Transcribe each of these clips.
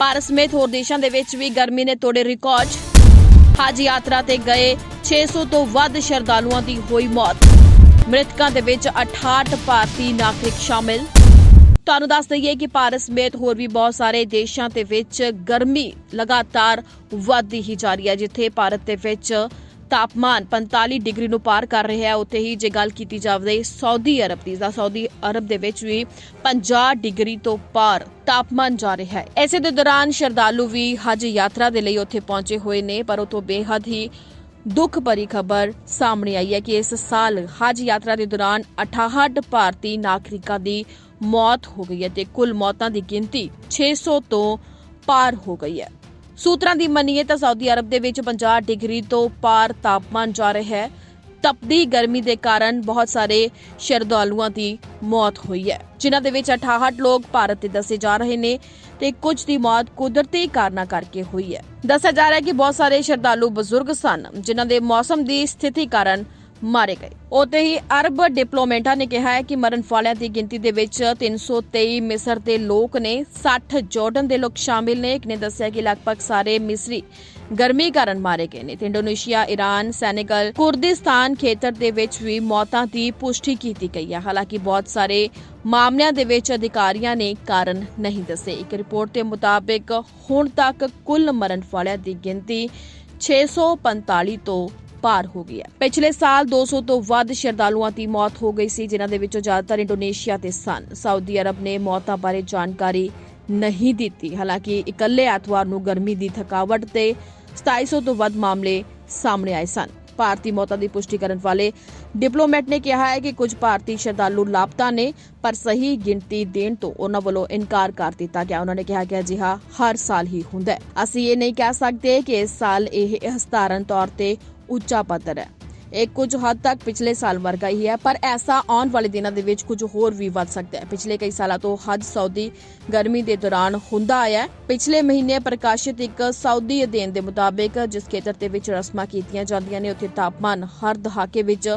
ਭਾਰਤ ਸਮੇਤ ਹੋਰ ਦੇਸ਼ਾਂ ਦੇ ਵਿੱਚ ਵੀ ਗਰਮੀ ਨੇ ਤੋੜੇ ਰਿਕਾਰਡ। ਹਜ ਯਾਤਰਾ ਤੇ ਗਏ 600 ਤੋਂ ਵੱਧ ਸ਼ਰਧਾਲੂਆਂ ਦੀ ਹੋਈ ਮੌਤ। ਮ੍ਰਿਤਕਾਂ ਦੇ ਵਿੱਚ 68 ਭਾਰਤੀ ਨਾਗਰਿਕ ਸ਼ਾਮਿਲ। ਤੁਹਾਨੂੰ ਦੱਸ ਦਈਏ ਕਿ ਭਾਰਤ ਸਮੇਤ ਹੋਰ ਵੀ ਬਹੁਤ ਸਾਰੇ ਦੇਸ਼ਾਂ ਦੇ ਵਿੱਚ ਗਰਮੀ ਲਗਾਤਾਰ ਵਧਦੀ ਹੀ ਜਾ ਰਹੀ ਹੈ, ਜਿੱਥੇ ਭਾਰਤ ਦੇ ਵਿੱਚ ਤਾਪਮਾਨ 45 ਡਿਗਰੀ ਨੂੰ ਪਾਰ ਕਰ ਰਿਹਾ ਹੈ। ਉੱਥੇ ਹੀ ਜੇ ਗੱਲ ਕੀਤੀ ਜਾਵੇ ਸਾਊਦੀ ਅਰਬ ਦੀ, ਤਾਂ ਸਾਊਦੀ ਅਰਬ ਦੇ ਵਿੱਚ ਵੀ 50 ਡਿਗਰੀ ਤੋਂ ਪਾਰ ਤਾਪਮਾਨ ਜਾ ਰਿਹਾ ਹੈ। ਐਸੇ ਦੇ ਦੌਰਾਨ ਸ਼ਰਧਾਲੂ ਵੀ ਹਜ ਯਾਤਰਾ ਦੇ ਲਈ ਉੱਥੇ ਪਹੁੰਚੇ ਹੋਏ ਨੇ, ਪਰ ਉਤੋਂ ਬੇਹੱਦ ਹੀ ਦੁੱਖ ਭਰੀ ਖਬਰ ਸਾਹਮਣੇ ਆਈ ਹੈ ਕਿ ਇਸ ਸਾਲ ਹਜ ਯਾਤਰਾ ਦੇ ਦੌਰਾਨ 68 ਭਾਰਤੀ ਨਾਗਰਿਕਾਂ ਦੀ ਮੌਤ ਹੋ ਗਈ ਹੈ ਤੇ ਕੁੱਲ ਮੌਤਾਂ ਦੀ ਗਿਣਤੀ 600 ਤੋਂ ਪਾਰ ਹੋ ਗਈ ਹੈ। ਸੂਤਰਾਂ ਦੀ ਮੰਨੀਏ ਤਾਂ ਸਾਊਦੀ ਅਰਬ ਦੇ ਵਿੱਚ 50 ਡਿਗਰੀ ਤੋਂ ਪਾਰ ਤਾਪਮਾਨ ਜਾ ਰਿਹਾ ਹੈ। ਤਪਦੀ ਗਰਮੀ ਦੇ ਕਾਰਨ ਬਹੁਤ ਸਾਰੇ ਸ਼ਰਧਾਲੂਆਂ ਦੀ ਮੌਤ ਹੋਈ ਹੈ। ਜਿਨ੍ਹਾਂ ਦੇ ਵਿੱਚ 68 ਲੋਕ ਭਾਰਤ ਦੇ ਦੱਸੇ ਜਾ ਰਹੇ ਨੇ ਤੇ ਕੁਝ ਦੀ ਮੌਤ ਕੁਦਰਤੀ ਕਾਰਨਾਂ ਕਰਕੇ ਹੋਈ ਹੈ। ਦੱਸਿਆ ਜਾ ਰਿਹਾ ਹੈ ਕਿ ਬਹੁਤ ਸਾਰੇ ਸ਼ਰਧਾਲੂ ਬਜ਼ੁਰਗ ਸਨ, ਜਿਨ੍ਹਾਂ ਦੇ ਮੌਸਮ ਦੀ ਸਥਿਤੀ ਕਾਰਨ ਮਾਰੇ ਗਏ। ਉਤੇ ਹੀ ਅਰਬ ਡਿਪਲੋਮੈਟਾਂ ਨੇ ਕਿਹਾ ਹੈ ਕਿ ਮਰਨ ਵਾਲਿਆਂ ਦੀ ਗਿਣਤੀ ਦੇ ਵਿੱਚ 323 ਮਿਸਰ ਦੇ ਲੋਕ ਨੇ 60 ਜਾਰਡਨ ਦੇ ਲੋਕ ਸ਼ਾਮਿਲ ਨੇ। ਇੱਕ ਨੇ ਦੱਸਿਆ ਕਿ ਲਗਭਗ ਸਾਰੇ ਮਿਸਰੀ ਗਰਮੀ ਕਾਰਨ ਮਾਰੇ ਗਏ ਨੇ। ਇੰਡੋਨੇਸ਼ੀਆ ਈਰਾਨ ਸੈਨੇਗਲ, ਕੁਰਦਿਸਤਾਨ ਖੇਤਰ ਦੇ ਵਿੱਚ ਵੀ ਮੌਤਾਂ ਦੀ ਪੁਸ਼ਟੀ ਕੀਤੀ ਗਈ ਹੈ। ਹਾਲਾਂਕਿ ਬਹੁਤ ਸਾਰੇ ਮਾਮਲਿਆਂ ਦੇ ਵਿੱਚ ਅਧਿਕਾਰੀਆਂ ਨੇ ਕਾਰਨ ਨਹੀਂ ਦੱਸੇ। ਇੱਕ ਰਿਪੋਰਟ ਦੇ ਮੁਤਾਬਿਕ ਹੁਣ ਤੱਕ ਕੁੱਲ ਮਰਨ ਵਾਲਿਆਂ ਦੀ ਗਿਣਤੀ 645 ਤੋਂ ਪਾਰ ਹੋ ਗਈ ਹੈ। ਪਿਛਲੇ ਸਾਲ 200 ਤੋਂ ਵੱਧ ਸ਼ਰਧਾਲੂਆਂ ਦੀ ਮੌਤ ਹੋ ਗਈ ਸੀ, ਜਿਨ੍ਹਾਂ ਦੇ ਵਿੱਚੋਂ ਜ਼ਿਆਦਾਤਰ ਇੰਡੋਨੇਸ਼ੀਆ ਤੇ ਸਨ। ਸਾਊਦੀ ਅਰਬ ਨੇ ਮੌਤਾਂ ਬਾਰੇ ਜਾਣਕਾਰੀ ਨਹੀਂ ਦਿੱਤੀ। ਹਾਲਾਂਕਿ ਇਕੱਲੇ ਐਤਵਾਰ ਨੂੰ ਗਰਮੀ ਦੀ ਥਕਾਵਟ ਤੇ 2700 ਤੋਂ ਵੱਧ ਮਾਮਲੇ ਸਾਹਮਣੇ ਆਏ ਸਨ। ਭਾਰਤੀ ਮੌਤਾਂ ਦੀ ਪੁਸ਼ਟੀ ਕਰਨ ਵਾਲੇ ਡਿਪਲੋਮੈਟ ਨੇ ਕਿਹਾ ਹੈ ਕਿ ਕੁਝ ਭਾਰਤੀ ਸ਼ਰਧਾਲੂ ਲਾਪਤਾ ਨੇ, ਪਰ ਸਹੀ ਗਿਣਤੀ ਦੇਣ ਤੋਂ ਉਹਨਾਂ ਵੱਲੋਂ ਇਨਕਾਰ ਕਰ ਦਿੱਤਾ ਗਿਆ। ਉਹਨਾਂ ਨੇ ਕਿਹਾ ਕਿ ਅਜਿਹਾ ਹਰ ਸਾਲ ਹੀ ਹੁੰਦਾ ਹੈ। ਅਸੀਂ ਇਹ ਨਹੀਂ ਕਹਿ ਸਕਦੇ ਕਿ ਇਸ ਸਾਲ ਇਹ ਹਸਤਾਰਨ ਤੌਰ ਤੇ ਉੱਚਾ ਪੱਧਰ ਹੈ। ਇਹ ਕੁਝ ਹੱਦ ਤੱਕ ਪਿਛਲੇ ਸਾਲ ਵਰਗਾ ਹੀ ਹੈ, ਪਰ ਐਸਾ ਆਉਣ ਵਾਲੇ ਦਿਨਾਂ ਦੇ ਵਿੱਚ ਕੁਝ ਹੋਰ ਵੀ ਵੱਧ ਸਕਦਾ ਹੈ। ਪਿਛਲੇ ਕਈ ਸਾਲਾਂ ਤੋਂ ਹਜ ਸਾਊਦੀ ਗਰਮੀ ਦੇ ਦੌਰਾਨ ਹੁੰਦਾ ਆਇਆ ਹੈ। ਪਿਛਲੇ ਮਹੀਨੇ ਪ੍ਰਕਾਸ਼ਿਤ ਇੱਕ ਸਾਊਦੀ ਅਧਿਐਨ ਦੇ ਮੁਤਾਬਿਕ ਜਿਸ ਖੇਤਰ ਦੇ ਵਿੱਚ ਰਸਮਾਂ ਕੀਤੀਆਂ ਜਾਂਦੀਆਂ ਨੇ, ਉੱਥੇ ਤਾਪਮਾਨ ਹਰ ਦਹਾਕੇ ਵਿੱਚ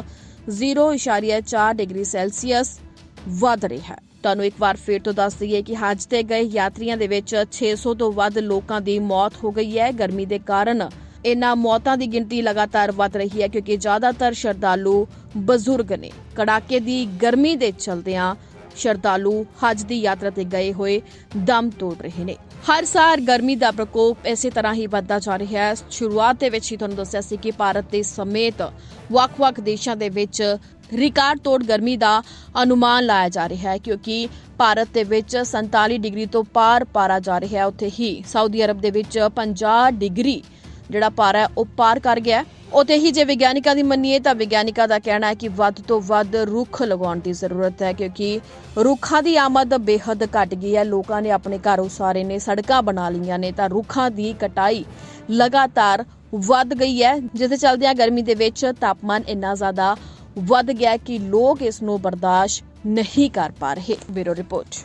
0.4 ਡਿਗਰੀ ਸੈਲਸੀਅਸ ਵਧ ਰਿਹਾ ਹੈ। ਤੁਹਾਨੂੰ ਇੱਕ ਵਾਰ ਫੇਰ ਤੋਂ ਦੱਸ ਦਈਏ ਕਿ ਹੱਜ ਤੇ ਗਏ ਯਾਤਰੀਆਂ ਦੇ ਵਿੱਚ 600 ਤੋਂ ਵੱਧ ਲੋਕਾਂ ਦੀ ਮੌਤ ਹੋ ਗਈ ਹੈ। ਗਰਮੀ ਦੇ ਕਾਰਨ ਇਨ੍ਹਾਂ ਮੌਤਾਂ ਦੀ ਗਿਣਤੀ ਲਗਾਤਾਰ ਵੱਧ ਰਹੀ ਹੈ ਕਿਉਂਕਿ ਜ਼ਿਆਦਾਤਰ ਸ਼ਰਧਾਲੂ ਬਜ਼ੁਰਗ ਨੇ। ਕੜਾਕੇ ਦੀ ਗਰਮੀ ਦੇ ਚਲਦਿਆਂ ਸ਼ਰਧਾਲੂ ਹਜ ਦੀ ਯਾਤਰਾ ਤੇ ਗਏ ਹੋਏ ਦਮ ਤੋੜ ਰਹੇ ਨੇ। ਹਰ ਸਾਲ ਗਰਮੀ ਦਾ ਪ੍ਰਕੋਪ ਇਸੇ ਤਰ੍ਹਾਂ ਹੀ ਵੱਧਦਾ ਜਾ ਰਿਹਾ ਹੈ। ਸ਼ੁਰੂਆਤ ਦੇ ਵਿੱਚ ਹੀ ਤੁਹਾਨੂੰ ਦੱਸਿਆ ਸੀ ਕਿ ਭਾਰਤ ਦੇ ਸਮੇਤ ਵੱਖ-ਵੱਖ ਦੇਸ਼ਾਂ ਦੇ ਵਿੱਚ ਰਿਕਾਰਡ ਤੋੜ ਗਰਮੀ ਦਾ ਅਨੁਮਾਨ ਲਾਇਆ ਜਾ ਰਿਹਾ ਹੈ ਕਿਉਂਕਿ ਭਾਰਤ ਦੇ ਵਿੱਚ 47 ਡਿਗਰੀ ਤੋਂ ਪਾਰ ਪਾਰਾ ਜਾ ਰਿਹਾ ਹੈ। ਉੱਥੇ ਹੀ ਸਾਊਦੀ ਅਰਬ ਦੇ ਵਿੱਚ 50 ਡਿਗਰੀ ਜਿਹੜਾ ਪਾਰਾ ਹੈ, ਉਹ ਪਾਰ ਕਰ ਗਿਆ ਹੈ। ਉੱਥੇ ਹੀ ਜੇ ਵਿਗਿਆਨਿਕਾਂ ਦੀ ਮੰਨੀਏ ਤਾਂ ਵਿਗਿਆਨਿਕਾਂ ਦਾ ਕਹਿਣਾ ਹੈ ਕਿ ਵੱਧ ਤੋਂ ਵੱਧ ਰੁੱਖ ਲਗਾਉਣ ਦੀ ਜ਼ਰੂਰਤ ਹੈ, ਕਿਉਂਕਿ ਰੁੱਖਾਂ ਦੀ ਆਮਦ ਬੇਹੱਦ ਘਟ ਗਈ ਹੈ। ਲੋਕਾਂ ਨੇ ਆਪਣੇ ਘਰ ਉਸਾਰੇ ਨੇ, ਸੜਕਾਂ ਬਣਾ ਲਈਆਂ ਨੇ, ਤਾਂ ਰੁੱਖਾਂ ਦੀ ਕਟਾਈ ਲਗਾਤਾਰ ਵੱਧ ਗਈ ਹੈ। ਜਿਸ ਦੇ ਚੱਲਦਿਆਂ ਗਰਮੀ ਦੇ ਵਿੱਚ ਤਾਪਮਾਨ ਇੰਨਾ ਜ਼ਿਆਦਾ ਵੱਧ ਗਿਆ ਕਿ ਲੋਕ ਇਸ ਨੂੰ ਬਰਦਾਸ਼ਤ ਨਹੀਂ ਕਰ ਪਾ ਰਹੇ। Bureau report.